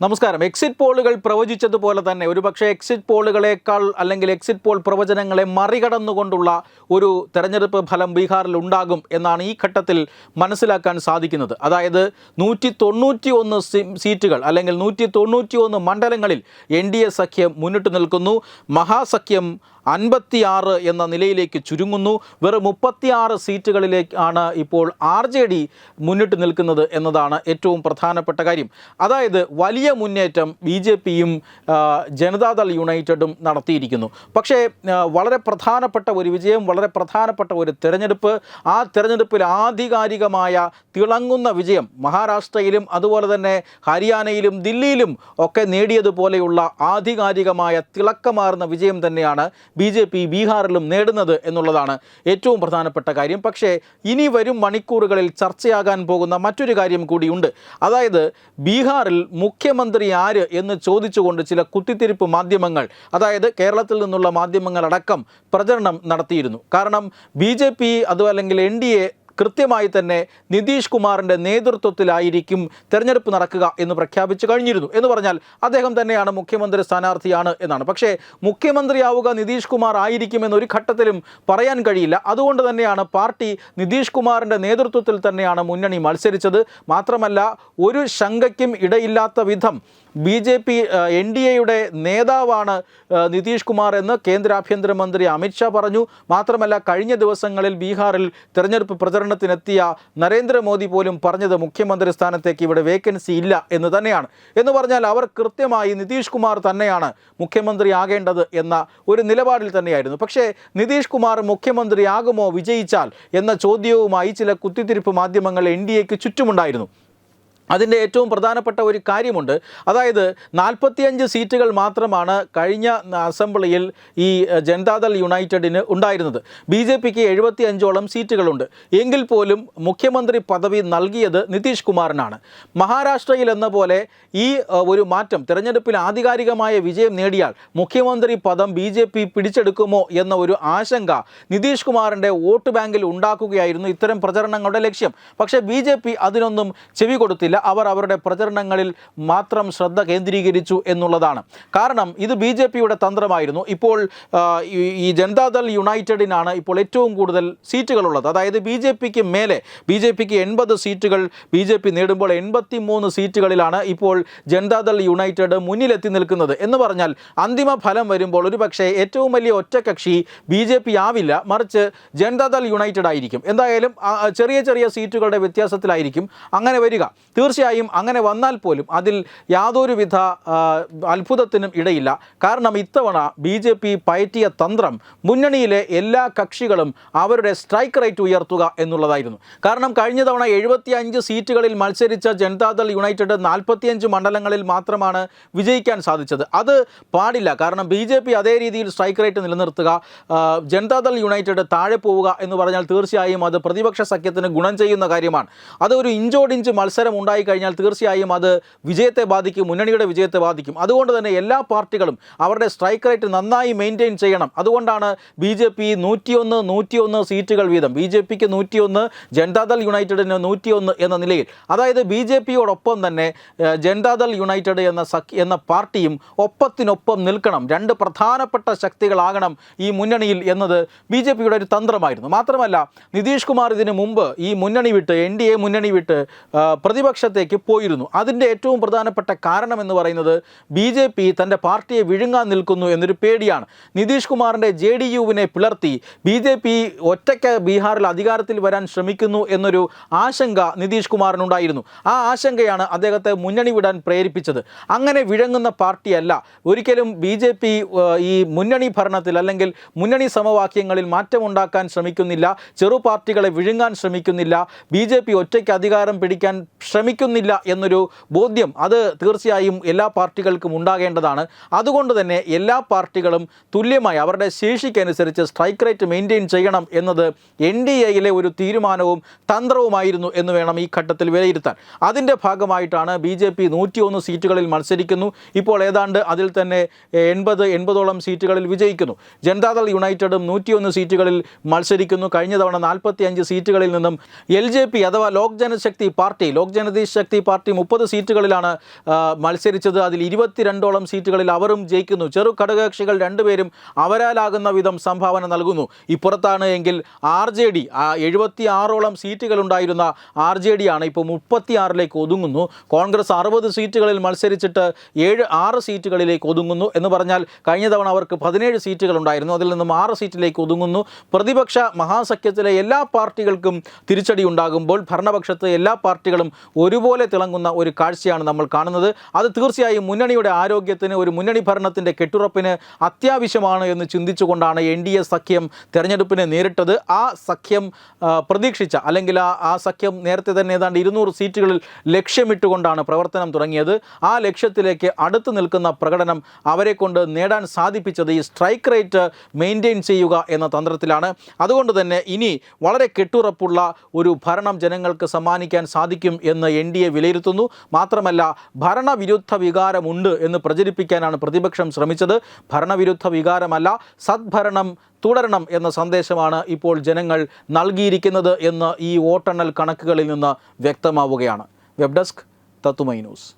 നമസ്കാരം. എക്സിറ്റ് പോളുകൾ പ്രവചിച്ചതുപോലെ തന്നെ ഒരുപക്ഷെ എക്സിറ്റ് പോളുകളേക്കാൾ അല്ലെങ്കിൽ എക്സിറ്റ് പോൾ പ്രവചനങ്ങളെ മറികടന്നുകൊണ്ടുള്ള ഒരു തെരഞ്ഞെടുപ്പ് ഫലം ബീഹാറിൽ ഉണ്ടാകും എന്നാണ് ഈ ഘട്ടത്തിൽ മനസ്സിലാക്കാൻ സാധിക്കുന്നത്. അതായത് നൂറ്റി തൊണ്ണൂറ്റി ഒന്ന് സീറ്റുകൾ അല്ലെങ്കിൽ നൂറ്റി തൊണ്ണൂറ്റി ഒന്ന് മണ്ഡലങ്ങളിൽ എൻ ഡി എ സഖ്യം മുന്നിട്ട് നിൽക്കുന്നു. മഹാസഖ്യം അൻപത്തിയാറ് എന്ന നിലയിലേക്ക് ചുരുങ്ങുന്നു. വെറും മുപ്പത്തിയാറ് സീറ്റുകളിലേക്ക് ആണ് ഇപ്പോൾ ആർ ജെ ഡി മുന്നിട്ട് നിൽക്കുന്നത് എന്നതാണ് ഏറ്റവും പ്രധാനപ്പെട്ട കാര്യം. അതായത് വലിയ മുന്നേറ്റം ബി ജെ പിയും ജനതാദൾ യുണൈറ്റഡും നടത്തിയിരിക്കുന്നു. പക്ഷേ വളരെ പ്രധാനപ്പെട്ട ഒരു വിജയം വളരെ പ്രധാനപ്പെട്ട ഒരു തിരഞ്ഞെടുപ്പ് ആ തിരഞ്ഞെടുപ്പിൽ ആധികാരികമായ തിളങ്ങുന്ന വിജയം മഹാരാഷ്ട്രയിലും അതുപോലെ തന്നെ ഹരിയാനയിലും ദില്ലിയിലും ഒക്കെ നേടിയതുപോലെയുള്ള ആധികാരികമായ തിളക്കമാർന്ന വിജയം തന്നെയാണ് ബി ജെ പി ബീഹാറിലും നേടുന്നത് എന്നുള്ളതാണ് ഏറ്റവും പ്രധാനപ്പെട്ട കാര്യം. പക്ഷേ ഇനി വരും മണിക്കൂറുകളിൽ ചർച്ചയാകാൻ പോകുന്ന മറ്റൊരു കാര്യം കൂടിയുണ്ട്. അതായത് ബീഹാറിൽ മുഖ്യമന്ത്രി ആര് എന്ന് ചോദിച്ചുകൊണ്ട് ചില കുത്തിത്തിരിപ്പ് മാധ്യമങ്ങൾ അതായത് കേരളത്തിൽ നിന്നുള്ള മാധ്യമങ്ങളടക്കം പ്രചരണം നടത്തിയിരുന്നു. കാരണം ബി ജെ പി അതുമല്ലെങ്കിൽ എൻ ഡി എ കൃത്യമായി തന്നെ നിതീഷ് കുമാറിന്റെ നേതൃത്വത്തിലായിരിക്കും തെരഞ്ഞെടുപ്പ് നടക്കുക എന്ന് പ്രഖ്യാപിച്ചു കഴിഞ്ഞിരുന്നു എന്ന് പറഞ്ഞാൽ അദ്ദേഹം തന്നെയാണ് മുഖ്യമന്ത്രി സ്ഥാനാർത്ഥിയാണ് എന്നാണ്. പക്ഷേ മുഖ്യമന്ത്രിയാവുക നിതീഷ് കുമാർ ആയിരിക്കും ഒരു ഘട്ടത്തിലും പറയാൻ കഴിയില്ല. അതുകൊണ്ട് തന്നെയാണ് പാർട്ടി നിതീഷ് കുമാറിന്റെ നേതൃത്വത്തിൽ തന്നെയാണ് മുന്നണി മത്സരിച്ചത്. മാത്രമല്ല ഒരു ശങ്കയ്ക്കും ഇടയില്ലാത്ത വിധം B J P N D എയുടെ നേതാവാണ് നിതീഷ് കുമാർ എന്ന് കേന്ദ്ര ആഭ്യന്തരമന്ത്രി അമിത്ഷാ പറഞ്ഞു. മാത്രമല്ല കഴിഞ്ഞ ദിവസങ്ങളിൽ ബീഹാറിൽ തെരഞ്ഞെടുപ്പ് പ്രചരണത്തിനെത്തിയ നരേന്ദ്രമോദി പോലും പറഞ്ഞത് മുഖ്യമന്ത്രി സ്ഥാനത്തേക്ക് ഇവിടെ വേക്കൻസി ഇല്ല എന്ന് തന്നെയാണ്. എന്ന് പറഞ്ഞാൽ അവർ കൃത്യമായി നിതീഷ് കുമാർ തന്നെയാണ് മുഖ്യമന്ത്രി ആകേണ്ടത് എന്ന ഒരു നിലപാടിൽ തന്നെയായിരുന്നു. പക്ഷേ നിതീഷ് കുമാർ മുഖ്യമന്ത്രിയാകുമോ വിജയിച്ചാൽ എന്ന ചോദ്യവുമായി ചില കുത്തിത്തിരിപ്പ് മാധ്യമങ്ങൾ എൻ ഡി എക്ക് ചുറ്റുമുണ്ടായിരുന്നു. അതിന്റെ ഏറ്റവും പ്രധാനപ്പെട്ട ഒരു കാര്യമുണ്ട്. അതായത് നാൽപ്പത്തിയഞ്ച് സീറ്റുകൾ മാത്രമാണ് കഴിഞ്ഞ അസംബ്ലിയിൽ ഈ ജനതാദൾ യുണൈറ്റഡിന് ഉണ്ടായിരുന്നത്. ബി ജെ പിക്ക് എഴുപത്തി അഞ്ചോളം സീറ്റുകളുണ്ട്. എങ്കിൽ പോലും മുഖ്യമന്ത്രി പദവി നൽകിയത് നിതീഷ് കുമാറിനാണ്. മഹാരാഷ്ട്രയിൽ എന്ന പോലെ ഈ ഒരു മാറ്റം തിരഞ്ഞെടുപ്പിൽ ആധികാരികമായ വിജയം നേടിയാൽ മുഖ്യമന്ത്രി പദം ബി ജെ പി പിടിച്ചെടുക്കുമോ എന്ന ഒരു ആശങ്ക നിതീഷ് കുമാറിന്റെ വോട്ട് ബാങ്കിൽ ഉണ്ടാക്കുകയായിരുന്നു ഇത്തരം പ്രചരണങ്ങളുടെ ലക്ഷ്യം. പക്ഷേ ബി ജെ പി അതിനൊന്നും ചെവി കൊടുത്തില്ല. അവർ അവരുടെ പ്രചരണങ്ങളിൽ മാത്രം ശ്രദ്ധ കേന്ദ്രീകരിച്ചു എന്നുള്ളതാണ്. കാരണം ഇത് ബി ജെ പിയുടെ തന്ത്രമായിരുന്നു. ഇപ്പോൾ ഈ- ജനതാദൾ യുണൈറ്റഡിനാണ് ഇപ്പോൾ ഏറ്റവും കൂടുതൽ സീറ്റുകളുള്ളത്. അതായത് ബി ജെ പിക്ക് മേലെ ബി ജെ പിക്ക് എൺപത് സീറ്റുകൾ ബി ജെ പി നേടുമ്പോൾ എൺപത്തി മൂന്ന് സീറ്റുകളിലാണ് ഇപ്പോൾ ജനതാദൾ യുണൈറ്റഡ് മുന്നിലെത്തി നിൽക്കുന്നത്. എന്ന് പറഞ്ഞാൽ അന്തിമ ഫലം വരുമ്പോൾ ഒരു പക്ഷേ ഏറ്റവും വലിയ ഒറ്റക്കക്ഷി ബി ജെ പി ആവില്ല. മറിച്ച് ജനതാദൾ യുണൈറ്റഡ് ആയിരിക്കും. എന്തായാലും ചെറിയ ചെറിയ സീറ്റുകളുടെ വ്യത്യാസത്തിലായിരിക്കും. അങ്ങനെ വരിക. തീർച്ചയായും അങ്ങനെ വന്നാൽ പോലും അതിൽ യാതൊരുവിധ അത്ഭുതത്തിനും ഇടയില്ല. കാരണം ഇത്തവണ ബി ജെ പി പയറ്റിയ തന്ത്രം മുന്നണിയിലെ എല്ലാ കക്ഷികളും അവരുടെ സ്ട്രൈക്ക് റേറ്റ് ഉയർത്തുക എന്നുള്ളതായിരുന്നു. കാരണം കഴിഞ്ഞ തവണ എഴുപത്തി അഞ്ച് സീറ്റുകളിൽ മത്സരിച്ച ജനതാദൾ യുണൈറ്റഡ് നാൽപ്പത്തിയഞ്ച് മണ്ഡലങ്ങളിൽ മാത്രമാണ് വിജയിക്കാൻ സാധിച്ചത്. അത് പാടില്ല. കാരണം ബി ജെ പി അതേ രീതിയിൽ സ്ട്രൈക്ക് റേറ്റ് നിലനിർത്തുക ജനതാദൾ യുണൈറ്റഡ് താഴെ പോവുക എന്ന് പറഞ്ഞാൽ തീർച്ചയായും അത് പ്രതിപക്ഷ സഖ്യത്തിന് ഗുണം ചെയ്യുന്ന കാര്യമാണ്. അത് ഒരു ഇഞ്ചോടിഞ്ച് മത്സരം ഉണ്ടായിക്കഴിഞ്ഞാൽ തീർച്ചയായും അത് വിജയത്തെ ബാധിക്കും മുന്നണിയുടെ വിജയത്തെ ബാധിക്കും. അതുകൊണ്ട് തന്നെ എല്ലാ പാർട്ടികളും അവരുടെ സ്ട്രൈക്ക് റേറ്റ് നന്നായി മെയിന്റെയിൻ ചെയ്യണം. അതുകൊണ്ടാണ് ബി ജെ പി നൂറ്റിയൊന്ന് നൂറ്റിയൊന്ന് സീറ്റുകൾ വീതം. ബി ജെ പിക്ക് നൂറ്റിയൊന്ന് ജനതാദൾ യുണൈറ്റഡിന് നൂറ്റിയൊന്ന് എന്ന നിലയിൽ. അതായത് ബി ജെ പിയോടൊപ്പം തന്നെ ജനതാദൾ യുണൈറ്റഡ് എന്ന സഖ്യ എന്ന പാർട്ടിയും ഒപ്പത്തിനൊപ്പം നിൽക്കണം. രണ്ട് പ്രധാനപ്പെട്ട ശക്തികളാകണം ഈ മുന്നണിയിൽ എന്നത് ബി ജെ പിയുടെ ഒരു തന്ത്രമായിരുന്നു. മാത്രമല്ല നിതീഷ് കുമാർ ഇതിനു മുമ്പ് ഈ മുന്നണി വിട്ട് എൻ ഡി എ മുന്നണി വിട്ട് ആ, പ്രതിപക്ഷത്തേക്ക് പോയിരുന്നു. അതിന്റെ ഏറ്റവും പ്രധാനപ്പെട്ട കാരണം എന്ന് പറയുന്നത് ബി ജെ പി തന്റെ പാർട്ടിയെ വിഴുങ്ങാൻ നിൽക്കുന്നു എന്നൊരു പേടിയാണ്. നിതീഷ് കുമാറിന്റെ ജെ ഡി യുവിനെ പിളർത്തി ബി ജെ പി ഒറ്റയ്ക്ക് ബീഹാറിൽ അധികാരത്തിൽ വരാൻ ശ്രമിക്കുന്നു എന്നൊരു ആശങ്ക നിതീഷ് കുമാറിനുണ്ടായിരുന്നു. ആ ആശങ്കയാണ് അദ്ദേഹത്തെ മുന്നണി വിടാൻ പ്രേരിപ്പിച്ചത്. അങ്ങനെ വിഴങ്ങുന്ന പാർട്ടിയല്ല. ഒരിക്കലും ബി ജെ പി ഈ മുന്നണി ഭരണത്തിൽ അല്ലെങ്കിൽ മുന്നണി സമവാക്യങ്ങളിൽ മാറ്റമുണ്ടാക്കാൻ ശ്രമിക്കുന്നില്ല. ചെറു പാർട്ടികളെ വിഴുങ്ങാൻ ശ്രമിക്കുന്നില്ല. ബി ജെ പി ഒറ്റയ്ക്ക് അധികാരം പിടിക്കാൻ ശ്രമിക്കുന്നില്ല എന്നൊരു ബോധ്യം അത് തീർച്ചയായും എല്ലാ പാർട്ടികൾക്കും ഉണ്ടാകേണ്ടതാണ്. അതുകൊണ്ട് തന്നെ എല്ലാ പാർട്ടികളും തുല്യമായി അവരുടെ ശേഷിക്കനുസരിച്ച് സ്ട്രൈക്ക് റേറ്റ് മെയിന്റെയിൻ ചെയ്യണം എന്നത് എൻ ഡി എയിലെ ഒരു തീരുമാനവും തന്ത്രവുമായിരുന്നു എന്ന് വേണം ഈ ഘട്ടത്തിൽ വിലയിരുത്താൻ. അതിന്റെ ഭാഗമായിട്ടാണ് ബി ജെ പി നൂറ്റിയൊന്ന് സീറ്റുകളിൽ മത്സരിക്കുന്നു. ഇപ്പോൾ ഏതാണ്ട് അതിൽ തന്നെ എൺപത് എൺപതോളം സീറ്റുകളിൽ വിജയിക്കുന്നു. ജനതാദൾ യുണൈറ്റഡും നൂറ്റിയൊന്ന് സീറ്റുകളിൽ മത്സരിക്കുന്നു. കഴിഞ്ഞ തവണ നാൽപ്പത്തി അഞ്ച് സീറ്റുകളിൽ നിന്നും എൽ ജെ പി അഥവാ ലോക് ജനശക്തി പാർട്ടി ലോക് ജനത ജനപ്രതി ശക്തി പാർട്ടി മുപ്പത് സീറ്റുകളിലാണ് മത്സരിച്ചത്. അതിൽ ഇരുപത്തിരണ്ടോളം സീറ്റുകളിൽ അവരും ജയിക്കുന്നു. ചെറു ഘടകകക്ഷികൾ രണ്ടുപേരും അവരാലാകുന്ന വിധം സംഭാവന നൽകുന്നു. ഇപ്പുറത്താണ് എങ്കിൽ ആർ ജെ ഡി എഴുപത്തി ആറോളം സീറ്റുകളുണ്ടായിരുന്ന ആർ ജെ ഡി ആണ് ഇപ്പോൾ മുപ്പത്തി ആറിലേക്ക് ഒതുങ്ങുന്നു. കോൺഗ്രസ് അറുപത് സീറ്റുകളിൽ മത്സരിച്ചിട്ട് ഏഴ് ആറ് സീറ്റുകളിലേക്ക് ഒതുങ്ങുന്നു എന്ന് പറഞ്ഞാൽ കഴിഞ്ഞ തവണ അവർക്ക് പതിനേഴ് സീറ്റുകൾ ഉണ്ടായിരുന്നു. അതിൽ നിന്നും ആറ് സീറ്റിലേക്ക് ഒതുങ്ങുന്നു. പ്രതിപക്ഷ മഹാസഖ്യത്തിലെ എല്ലാ പാർട്ടികൾക്കും തിരിച്ചടി ഉണ്ടാകുമ്പോൾ ഭരണപക്ഷത്തെ എല്ലാ പാർട്ടികളും ഒരുപോലെ തിളങ്ങുന്ന ഒരു കാഴ്ചയാണ് നമ്മൾ കാണുന്നത്. അത് തീർച്ചയായും മുന്നണിയുടെ ആരോഗ്യത്തിന് ഒരു മുന്നണി ഭരണത്തിന്റെ കെട്ടുറപ്പിന് അത്യാവശ്യമാണ് എന്ന് ചിന്തിച്ചുകൊണ്ടാണ് എൻ ഡി എ സഖ്യം തെരഞ്ഞെടുപ്പിനെ നേരിട്ടത്. ആ സഖ്യം പ്രതീക്ഷിച്ച അല്ലെങ്കിൽ ആ ആ സഖ്യം നേരത്തെ തന്നെ ഏതാണ്ട് ഇരുന്നൂറ് സീറ്റുകളിൽ ലക്ഷ്യമിട്ടുകൊണ്ടാണ് പ്രവർത്തനം തുടങ്ങിയത്. ആ ലക്ഷ്യത്തിലേക്ക് അടുത്തു നിൽക്കുന്ന പ്രകടനം അവരെ കൊണ്ട് നേടാൻ സാധിപ്പിച്ചത് ഈ സ്ട്രൈക്ക് റേറ്റ് മെയിന്റെയിൻ ചെയ്യുക എന്ന തന്ത്രത്തിലാണ്. അതുകൊണ്ട് തന്നെ ഇനി വളരെ കെട്ടുറപ്പുള്ള ഒരു ഭരണം ജനങ്ങൾക്ക് സമ്മാനിക്കാൻ സാധിക്കും എന്ന് എൻ ഡി എ വിലയിരുത്തുന്നു. മാത്രമല്ല ഭരണവിരുദ്ധ വികാരമുണ്ട് എന്ന് പ്രചരിപ്പിക്കാനാണ് പ്രതിപക്ഷം ശ്രമിച്ചത്. ഭരണവിരുദ്ധ വികാരമല്ല സദ്ഭരണം തുടരണം എന്ന സന്ദേശമാണ് ഇപ്പോൾ ജനങ്ങൾ നൽകിയിരിക്കുന്നത് എന്ന് ഈ വോട്ടെണ്ണൽ കണക്കുകളിൽ നിന്ന് വ്യക്തമാവുകയാണ്. വെബ് ഡെസ്ക് തത്തുമൈ ന്യൂസ്.